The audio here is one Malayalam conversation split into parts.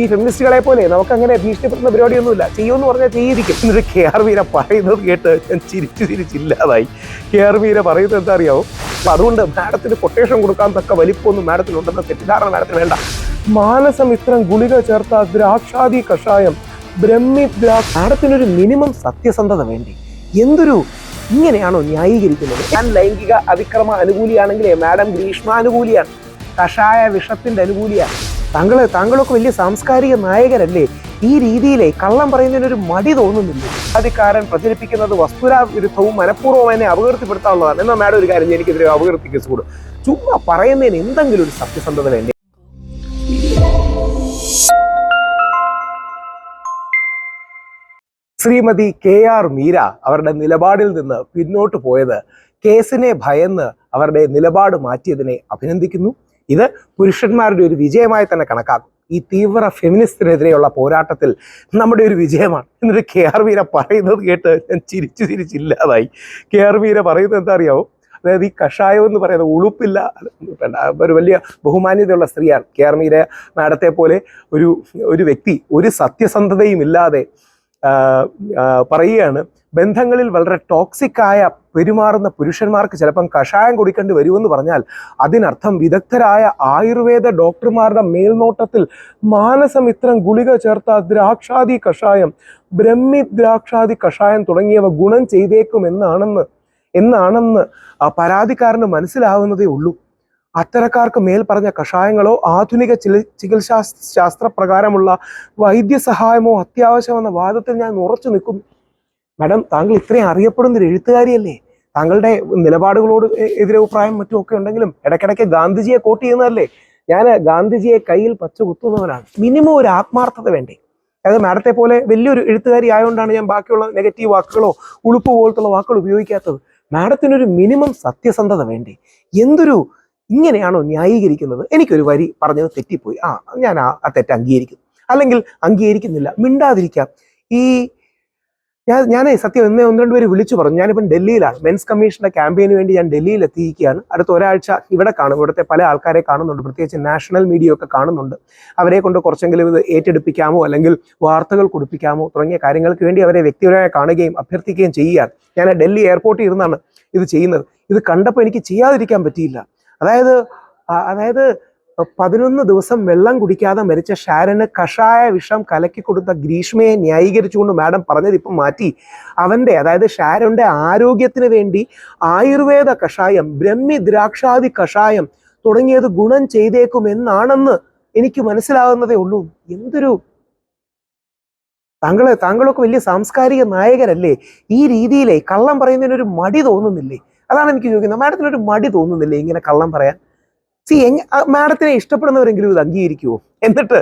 ഈ ഫെമിനിസ്റ്റുകളെ പോലെ നമുക്ക് അങ്ങനെ ഭീഷണിപ്പെടുന്ന പരിപാടിയൊന്നുമില്ല. ചെയ്യുമെന്ന് പറഞ്ഞാൽ ചെയ്തിരിക്കും. എന്നിട്ട് കെ ആർ മീര പറയുന്നത് കേട്ട് ഞാൻ ചിരിച്ചു ചിരിച്ചില്ലാതായി കെ ആർ മീര പറയുന്നത് എന്താ അറിയാവോ അപ്പൊ അതുകൊണ്ട് മാഡത്തിന് കൊട്ടേഷൻ കൊടുക്കാൻ തക്ക വലിപ്പമൊന്നും മാഡത്തിനുണ്ടെന്ന തെറ്റിദ്ധാരണ മാഡത്തിന് വേണ്ട. മാനസം ഇത്രയും ഗുളിക ചേർത്ത ദ്രാക്ഷാദി കഷായം ബ്രഹ്മി മാഡത്തിനൊരു മിനിമം സത്യസന്ധത വേണ്ടി? എന്തൊരു ഇങ്ങനെയാണോ ന്യായീകരിക്കുന്നത്? ഞാൻ ലൈംഗിക അതിക്രമ അനുകൂലിയാണെങ്കിലേ മാഡം ഗ്രീഷ്മാനുകൂലിയാണ്. കഷായ വിഷത്തിന്റെ അനുകൂലിയാണ്. താങ്കൾ താങ്കളൊക്കെ വലിയ സാംസ്കാരിക നായകരല്ലേ? ഈ രീതിയിലെ കള്ളം പറയുന്നതിനൊരു മടി തോന്നുന്നില്ല. അധികാരൻ പ്രചരിപ്പിക്കുന്നത് വസ്തുരാ വിരുദ്ധവും മനഃപൂർവം എന്നെ അപകീർത്തിപ്പെടുത്താനുള്ളതാണ് എന്നാൽ മാഡം ഒരു കാര്യം എനിക്കെതിരെ അപകീർത്തി കേസ് കൂടും. ചുമ്മാ പറയുന്നതിന് എന്തെങ്കിലും ഒരു സത്യസന്ധത വേണ്ടേ? ശ്രീമതി കെ ആർ മീര അവരുടെ നിലപാടിൽ നിന്ന് പിന്നോട്ട് പോയത് കേസിനെ ഭയന്ന് അവരുടെ നിലപാട് മാറ്റിയതിനെ അഭിനന്ദിക്കുന്നു. ഇത് പുരുഷന്മാരുടെ ഒരു വിജയമായി തന്നെ കണക്കാക്കും. ഈ തീവ്ര ഫെമിനിസ്റ്റിനെതിരെയുള്ള പോരാട്ടത്തിൽ നമ്മുടെ ഒരു വിജയമാണ്. എന്നിട്ട് കെ ആർ വീര പറയുന്നത് കേട്ട് ഞാൻ ചിരിച്ചു ചിരിച്ചില്ലാതായി കെ ആർ വീര പറയുന്നത് എന്താ അറിയാവോ? അതായത് ഈ കഷായം എന്ന് പറയുന്നത് ഉളുപ്പില്ല. ഒരു വലിയ ബഹുമാന്യതയുള്ള സ്ത്രീയാണ്. കെ ആർ മീര മാഡത്തെ പോലെ ഒരു ഒരു വ്യക്തി ഒരു സത്യസന്ധതയും ഇല്ലാതെ പറയുകയാണ് ബന്ധങ്ങളിൽ വളരെ ടോക്സിക് ആയ പെരുമാറുന്ന പുരുഷന്മാർക്ക് ചിലപ്പം കഷായം കുടിക്കേണ്ടി വരുമെന്ന് പറഞ്ഞാൽ അതിനർത്ഥം വിദഗ്ധരായ ആയുർവേദ ഡോക്ടർമാരുടെ മേൽനോട്ടത്തിൽ മാനസം മാനസമിത്രം ഗുളിക ചേർത്ത ദ്രാക്ഷാദി കഷായം ബ്രഹ്മി ദ്രാക്ഷാദി കഷായം തുടങ്ങിയവ ഗുണം ചെയ്തേക്കും എന്നാണെന്ന് എന്നാണെന്ന് പരാതിക്കാരന് മനസ്സിലാവുന്നതേ ഉള്ളൂ. അത്തരക്കാർക്ക് മേൽ പറഞ്ഞ കഷായങ്ങളോ ആധുനിക ചികിത്സാ ശാസ്ത്രപ്രകാരമുള്ള വൈദ്യസഹായമോ അത്യാവശ്യമെന്ന വാദത്തിൽ ഞാൻ ഉറച്ചു നിൽക്കുന്നു മാഡം താങ്കൾ ഇത്രയും അറിയപ്പെടുന്ന ഒരു എഴുത്തുകാരിയല്ലേ? താങ്കളുടെ നിലപാടുകളോട് എതിരഭിപ്രായം മറ്റും ഒക്കെ ഉണ്ടെങ്കിലും ഇടയ്ക്കിടയ്ക്ക് ഗാന്ധിജിയെ കോട്ട് ചെയ്യുന്നതല്ലേ? ഞാൻ ഗാന്ധിജിയെ കയ്യിൽ പച്ച കുത്തുന്നവനാണ്. മിനിമം ഒരു ആത്മാർത്ഥത വേണ്ടേ? അതായത് മാഡത്തെ പോലെ വലിയൊരു എഴുത്തുകാരി ആയതുകൊണ്ടാണ് ഞാൻ ബാക്കിയുള്ള നെഗറ്റീവ് വാക്കുകളോ ഉളുപ്പ് പോലത്തുള്ള വാക്കുകൾ ഉപയോഗിക്കാത്തത്. മാഡത്തിനൊരു മിനിമം സത്യസന്ധത വേണ്ടേ? എന്തൊരു ഇങ്ങനെയാണോ ന്യായീകരിക്കുന്നത്? എനിക്കൊരു വരി പറഞ്ഞത് തെറ്റിപ്പോയി. ആ ഞാൻ ആ തെറ്റ് അംഗീകരിക്കുന്നു. അല്ലെങ്കിൽ അംഗീകരിക്കുന്നില്ല. മിണ്ടാതിരിക്കാം. ഈ ഞാൻ ഞാൻ സത്യം എന്നെ ഒന്ന് രണ്ട് പേര് വിളിച്ചു പറഞ്ഞു. ഞാനിപ്പം ഡൽഹിയിലാണ്. മെൻസ് കമ്മീഷന്റെ ക്യാമ്പയിന് വേണ്ടി ഞാൻ ഡൽഹിയിൽ എത്തിയിരിക്കുകയാണ് അടുത്ത ഒരാഴ്ച ഇവിടെ കാണും. ഇവിടുത്തെ പല ആൾക്കാരെ കാണുന്നുണ്ട്. പ്രത്യേകിച്ച് നാഷണൽ മീഡിയ ഒക്കെ കാണുന്നുണ്ട്. അവരെ കൊണ്ട് കുറച്ചെങ്കിലും ഇത് ഏറ്റെടുപ്പിക്കാമോ? അല്ലെങ്കിൽ വാർത്തകൾ കൊടുപ്പിക്കാമോ? തുടങ്ങിയ കാര്യങ്ങൾക്ക് വേണ്ടി അവരെ വ്യക്തിപരമായി കാണുകയും അഭ്യർത്ഥിക്കുകയും ചെയ്യുകയാണ്. ഞാൻ ഡൽഹി എയർപോർട്ടിൽ ഇരുന്നാണ് ഇത് ചെയ്യുന്നത്. ഇത് കണ്ടപ്പോൾ എനിക്ക് ചെയ്യാതിരിക്കാൻ പറ്റിയില്ല. അതായത് അതായത് പതിനൊന്ന് ദിവസം വെള്ളം കുടിക്കാതെ മരിച്ച ഷാരന് കഷായ വിഷം കലക്കി കൊടുത്ത ഗ്രീഷ്മയെ ന്യായീകരിച്ചുകൊണ്ട് മാഡം പറഞ്ഞത് ഇപ്പം മാറ്റി. അവന്റെ അതായത് ഷാരന്റെ ആരോഗ്യത്തിന് വേണ്ടി ആയുർവേദ കഷായം ബ്രഹ്മി ദ്രാക്ഷാദി കഷായം തുടങ്ങിയത് ഗുണം ചെയ്തേക്കും എന്നാണെന്ന് എനിക്ക് മനസ്സിലാകുന്നതേ ഉള്ളൂ. എന്തൊരു താങ്കളെ താങ്കളൊക്കെ വലിയ സാംസ്കാരിക നായകരല്ലേ? ഈ രീതിയിലെ കള്ളം പറയുന്നതിനൊരു മടി തോന്നുന്നില്ലേ? അതാണ് എനിക്ക് ചോദിക്കുന്നത്. മാഡത്തിനൊരു മടി തോന്നുന്നില്ലേ ഇങ്ങനെ കള്ളം പറയാൻ? സി മാഡത്തിനെ ഇഷ്ടപ്പെടുന്നവരെങ്കിലും ഇത് അംഗീകരിക്കുമോ എന്നിട്ട്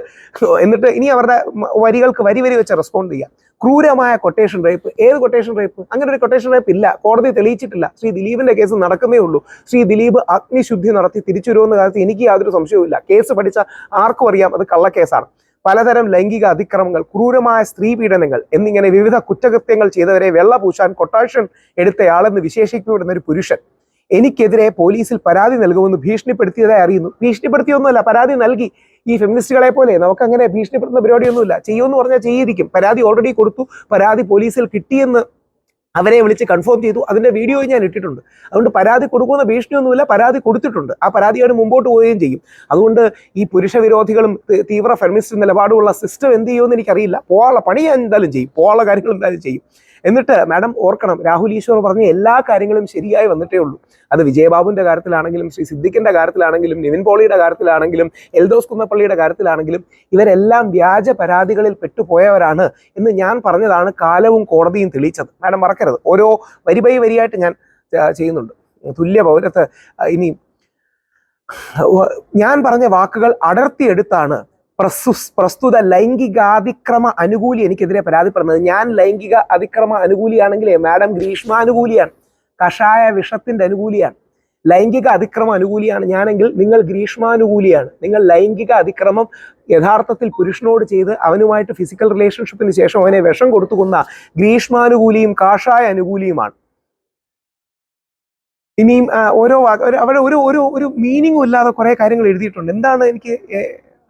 എന്നിട്ട് ഇനി അവരുടെ വരികൾക്ക് വരി വരി വെച്ച് റെസ്പോണ്ട് ചെയ്യാം. ക്രൂരമായ കൊട്ടേഷൻ റേപ്പ് ഏത് കൊട്ടേഷൻ റേപ്പ് അങ്ങനെ ഒരു കൊട്ടേഷൻ റേപ്പ് ഇല്ല. കോടതി തെളിയിച്ചിട്ടില്ല. ശ്രീ ദിലീപിന്റെ കേസ് നടക്കുന്നേ ഉള്ളൂ. ശ്രീ ദിലീപ് അഗ്നിശുദ്ധി നടത്തി തിരിച്ചു വരുമെന്ന കാര്യത്തിൽ എനിക്ക് യാതൊരു സംശയവുമില്ല. കേസ് പഠിച്ച ആർക്കും അറിയാം. അത് കള്ളക്കേസാണ്. പലതരം ലൈംഗിക അതിക്രമങ്ങൾ ക്രൂരമായ സ്ത്രീ പീഡനങ്ങൾ എന്നിങ്ങനെ വിവിധ കുറ്റകൃത്യങ്ങൾ ചെയ്തവരെ വെള്ള പൂശാൻ കൊട്ടാഷൻ എടുത്തയാളെന്ന് വിശേഷിക്കപ്പെടുന്ന ഒരു പുരുഷൻ എനിക്കെതിരെ പോലീസിൽ പരാതി നൽകുമെന്ന് ഭീഷണിപ്പെടുത്തിയതായി അറിയുന്നു. ഭീഷണിപ്പെടുത്തിയൊന്നുമല്ല പരാതി നൽകി. ഈ ഫെമിനിസ്റ്റുകളെ പോലെ നമുക്കങ്ങനെ ഭീഷണിപ്പെടുത്തുന്ന പരിപാടിയൊന്നുമില്ല. ചെയ്യുമെന്ന് പറഞ്ഞാൽ ചെയ്തിരിക്കും. പരാതി ഓൾറെഡി കൊടുത്തു. പരാതി പോലീസിൽ കിട്ടിയെന്ന് അവരെ വിളിച്ച് കൺഫേം ചെയ്തു. അതിന്റെ വീഡിയോ ഞാൻ ഇട്ടിട്ടുണ്ട്. അതുകൊണ്ട് പരാതി കൊടുക്കുന്ന ഭീഷണിയൊന്നുമില്ല. പരാതി കൊടുത്തിട്ടുണ്ട്. ആ പരാതിയോട് മുമ്പോട്ട് പോവുകയും ചെയ്യും. അതുകൊണ്ട് ഈ പുരുഷ വിരോധികളും തി- തീവ്ര ഫെമിനിസ്റ്റ് നിലപാടുമുള്ള സിസ്റ്റം എന്ത് ചെയ്യുമെന്ന് എനിക്കറിയില്ല. പോകാനുള്ള പണി ഞാൻ എന്തായാലും ചെയ്യും. പോകാനുള്ള കാര്യങ്ങൾ എന്തായാലും ചെയ്യും. എന്നിട്ട് മാഡം ഓർക്കണം രാഹുൽ ഈശ്വർ പറഞ്ഞ എല്ലാ കാര്യങ്ങളും ശരിയായി വന്നിട്ടേ ഉള്ളൂ. അത് വിജയബാബുവിന്റെ കാര്യത്തിലാണെങ്കിലും ശ്രീ സിദ്ദിഖിന്റെ കാര്യത്തിലാണെങ്കിലും നിവിൻ പോളിയുടെ കാര്യത്തിലാണെങ്കിലും എൽദോസ് കുന്നപ്പള്ളിയുടെ കാര്യത്തിലാണെങ്കിലും ഇവരെല്ലാം വ്യാജ പരാതികളിൽ പെട്ടുപോയവരാണ് എന്ന് ഞാൻ പറഞ്ഞതാണ് കാലവും കോടതിയും തെളിയിച്ചത്. മാഡം മറക്കരുത്. ഓരോ വരി ബൈ വരിയായിട്ട് ഞാൻ ചെയ്യുന്നുണ്ട്. തുല്യ പൗരത്ത് ഇനി ഞാൻ പറഞ്ഞ വാക്കുകൾ അടർത്തിയെടുത്താണ് പ്രസ്തുത ലൈംഗികാതിക്രമ അനുകൂലി എനിക്കെതിരെ പരാതിപ്പെടുന്നത്. ഞാൻ ലൈംഗിക അതിക്രമ അനുകൂലിയാണെങ്കിലേ മാഡം ഗ്രീഷ്മാനുകൂലിയാണ്. കഷായ വിഷത്തിന്റെ അനുകൂലിയാണ്. ലൈംഗിക അതിക്രമ അനുകൂലിയാണ്. ഞാനെങ്കിൽ നിങ്ങൾ ഗ്രീഷ്മാനുകൂലിയാണ്. നിങ്ങൾ ലൈംഗിക അതിക്രമം യഥാർത്ഥത്തിൽ പുരുഷനോട് ചെയ്ത് അവനുമായിട്ട് ഫിസിക്കൽ റിലേഷൻഷിപ്പിന് ശേഷം അവനെ വിഷം കൊടുത്തു കൊന്ന ഗ്രീഷ്മാനുകൂലിയും കാഷായ അനുകൂലിയുമാണ്. ഇനിയും ഓരോ അവിടെ ഒരു ഒരു ഒരു മീനിങ്ങും ഇല്ലാതെ കുറെ കാര്യങ്ങൾ എഴുതിയിട്ടുണ്ട്. എന്താണ് എനിക്ക്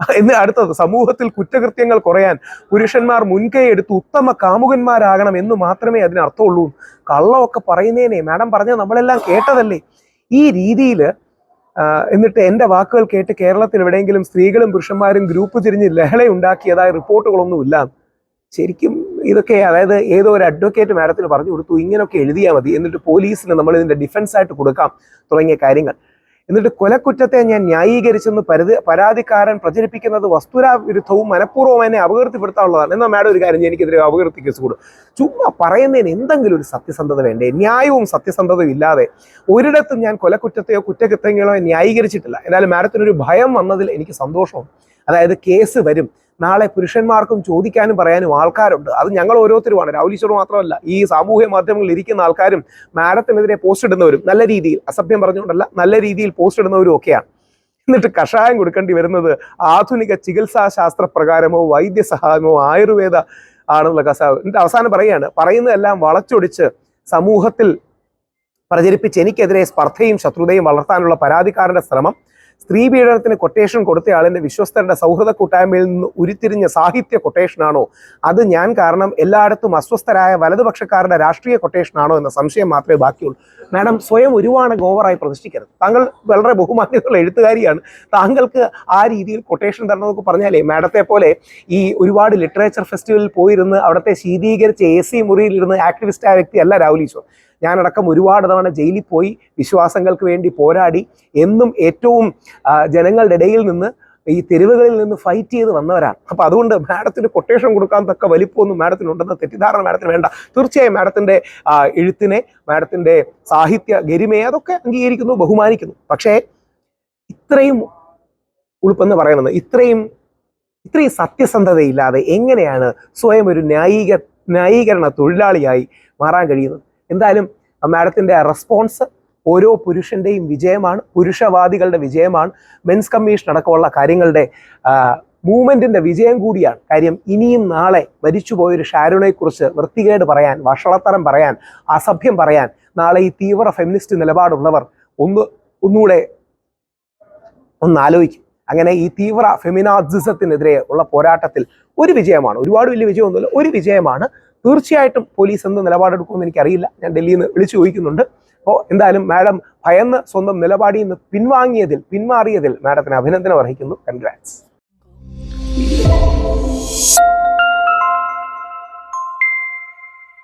എന്ന് അടുത്തത് സമൂഹത്തിൽ കുറ്റകൃത്യങ്ങൾ കുറയാൻ പുരുഷന്മാർ മുൻകൈ എടുത്ത് ഉത്തമ കാമുകന്മാരാകണം എന്ന് മാത്രമേ അതിന് അർത്ഥമുള്ളൂ. കള്ളമൊക്കെ പറയുന്നേനെ. മാഡം പറഞ്ഞ നമ്മളെല്ലാം കേട്ടതല്ലേ? ഈ രീതിയിൽ എന്നിട്ട് എന്റെ വാക്കുകൾ കേട്ട് കേരളത്തിൽ എവിടെയെങ്കിലും സ്ത്രീകളും പുരുഷന്മാരും ഗ്രൂപ്പ് തിരിഞ്ഞ് ലഹള ലഹളയുണ്ടാക്കിയതായ റിപ്പോർട്ടുകളൊന്നുമില്ല ശരിക്കും ഇതൊക്കെ അതായത് ഏതോ ഒരു അഡ്വക്കേറ്റ് മാഡത്തിന് പറഞ്ഞു കൊടുത്തു ഇങ്ങനെയൊക്കെ എഴുതിയാൽ മതി. എന്നിട്ട് പോലീസിന് നമ്മൾ ഇതിന്റെ ഡിഫൻസ് ആയിട്ട് കൊടുക്കാം തുടങ്ങിയ കാര്യങ്ങൾ. എന്നിട്ട് കൊലക്കുറ്റത്തെ ഞാൻ ന്യായീകരിച്ചെന്ന് പരിധി പരാതിക്കാരൻ പ്രചരിപ്പിക്കുന്നത് വസ്തുരാ വിരുദ്ധവും മനഃപൂർവം എന്നെ അപകീർത്തിപ്പെടുത്താനുള്ളതാണ്. എന്നാൽ മാഡം ഒരു കാര്യം എനിക്കെതിരെ അപകീർത്തി കേസ് കൂടും. ചുമ്മാ പറയുന്നതിന് എന്തെങ്കിലും ഒരു സത്യസന്ധത വേണ്ടേ? ന്യായവും സത്യസന്ധതയും ഇല്ലാതെ ഒരിടത്തും ഞാൻ കൊലക്കുറ്റത്തെയോ കുറ്റകൃത്യങ്ങളോ ന്യായീകരിച്ചിട്ടില്ല. എന്നാലും മാഡത്തിനൊരു ഭയം വന്നതിൽ എനിക്ക് സന്തോഷവും അതായത് കേസ് വരും. നാളെ പുരുഷന്മാർക്കും ചോദിക്കാനും പറയാനും ആൾക്കാരുണ്ട്. അത് ഞങ്ങൾ ഓരോരുത്തരുമാണ്. രാഹുൽ ഈശ്വർ മാത്രമല്ല ഈ സാമൂഹ്യ മാധ്യമങ്ങളിൽ ഇരിക്കുന്ന ആൾക്കാരും മാഡത്തിനെതിരെ പോസ്റ്റ് ഇടുന്നവരും നല്ല രീതിയിൽ അസഭ്യം പറഞ്ഞുകൊണ്ടല്ല നല്ല രീതിയിൽ പോസ്റ്റ് ഇടുന്നവരും ഒക്കെയാണ്. എന്നിട്ട് കഷായം കൊടുക്കേണ്ടി വരുന്നത് ആധുനിക ചികിത്സാ ശാസ്ത്ര പ്രകാരമോ വൈദ്യസഹായമോ ആയുർവേദ ആണെന്നുള്ള കസാവ് എന്നിട്ട് അവസാനം പറയുകയാണ് പറയുന്നതെല്ലാം വളച്ചൊടിച്ച് സമൂഹത്തിൽ പ്രചരിപ്പിച്ച് എനിക്കെതിരെ സ്പർദ്ധയും ശത്രുതയും വളർത്താനുള്ള പരാതിക്കാരന്റെ ശ്രമം സ്ത്രീ പീഡനത്തിന് കൊട്ടേഷൻ കൊടുത്തയാളിന്റെ വിശ്വസ്തരുടെ സൗഹൃദ കൂട്ടായ്മയിൽ നിന്ന് ഉരുത്തിരിഞ്ഞ സാഹിത്യ കൊട്ടേഷനാണോ അത് ഞാൻ കാരണം എല്ലായിടത്തും അസ്വസ്ഥരായ വലതുപക്ഷക്കാരുടെ രാഷ്ട്രീയ കൊട്ടേഷനാണോ എന്ന സംശയം മാത്രമേ ബാക്കിയുള്ളൂ. മാഡം സ്വയം ഒരുപാട് ഗോവറായി പ്രതിഷ്ഠിക്കരുത്. താങ്കൾ വളരെ ബഹുമാന്യതയുള്ള എഴുത്തുകാരിയാണ്. താങ്കൾക്ക് ആ രീതിയിൽ കൊട്ടേഷൻ തരണമെന്നൊക്കെ പറഞ്ഞാലേ മാഡത്തെ പോലെ ഈ ഒരുപാട് ലിറ്ററേച്ചർ ഫെസ്റ്റിവലിൽ പോയിരുന്ന് അവിടുത്തെ ശീതീകരിച്ച എ സി മുറിയിലിരുന്ന് ആക്ടിവിസ്റ്റായ ആയ വ്യക്തി അല്ല രാഹുൽ ഈശ്വർ. ഞാനടക്കം ഒരുപാട് തവണ ജയിലിൽ പോയി വിശ്വാസങ്ങൾക്ക് വേണ്ടി പോരാടി എന്നും ഏറ്റവും ജനങ്ങളുടെ ഇടയിൽ നിന്ന് ഈ തെരുവുകളിൽ നിന്ന് ഫൈറ്റ് ചെയ്ത് വന്നവരാണ്. അപ്പൊ അതുകൊണ്ട് മാഡത്തിന് കൊട്ടേഷൻ കൊടുക്കാൻ തക്ക വലിപ്പമൊന്നും മാഡത്തിനുണ്ടെന്ന തെറ്റിദ്ധാരണ മാഡത്തിന് വേണ്ട. തീർച്ചയായും മാഡത്തിന്റെ ആ, എഴുത്തിനെ മാഡത്തിന്റെ സാഹിത്യ ഗരിമയെ അതൊക്കെ അംഗീകരിക്കുന്നു ബഹുമാനിക്കുന്നു. പക്ഷേ ഇത്രയും ഉൾപ്പെന്ന് പറയുന്നത് ഇത്രയും ഇത്രയും സത്യസന്ധതയില്ലാതെ എങ്ങനെയാണ് സ്വയം ഒരു ന്യായീക ന്യായീകരണ തൊഴിലാളിയായി മാറാൻ കഴിയുന്നത്? എന്തായാലും മാഡത്തിന്റെ റെസ്പോൺസ് ഓരോ പുരുഷന്റെയും വിജയമാണ് പുരുഷവാദികളുടെ വിജയമാണ്. മെൻസ് കമ്മീഷൻ അടക്കമുള്ള കാര്യങ്ങളുടെ മൂവ്മെന്റിന്റെ വിജയം കൂടിയാണ്. കാര്യം ഇനിയും നാളെ മരിച്ചുപോയൊരു ഷാരുണെ കുറിച്ച് വൃത്തികേട് പറയാൻ വഷളത്തരം പറയാൻ അസഭ്യം പറയാൻ നാളെ ഈ തീവ്ര ഫെമിനിസ്റ്റ് നിലപാടുള്ളവർ ഒന്ന് ഒന്നുകൂടെ ഒന്ന് ആലോചിക്കും. അങ്ങനെ ഈ തീവ്ര ഫെമിനാസിസത്തിനെതിരെ ഉള്ള പോരാട്ടത്തിൽ ഒരു വിജയമാണ്. ഒരുപാട് വലിയ വിജയമൊന്നുമില്ല. ഒരു വിജയമാണ് തീർച്ചയായിട്ടും പോലീസ് എന്ത് നിലപാടെടുക്കുമെന്ന് എനിക്കറിയില്ല. ഞാൻ ഡൽഹിയിൽ നിന്ന് വിളിച്ചു ചോദിക്കുന്നുണ്ട്. അപ്പോൾ എന്തായാലും മാഡം ഭയന്ന് സ്വന്തം നിലപാടിൽ നിന്ന് പിൻവാങ്ങിയതിൽ പിന്മാറിയതിൽ മാഡത്തിന് അഭിനന്ദനം അർഹിക്കുന്നു. കൺഗ്രാറ്റ്സ്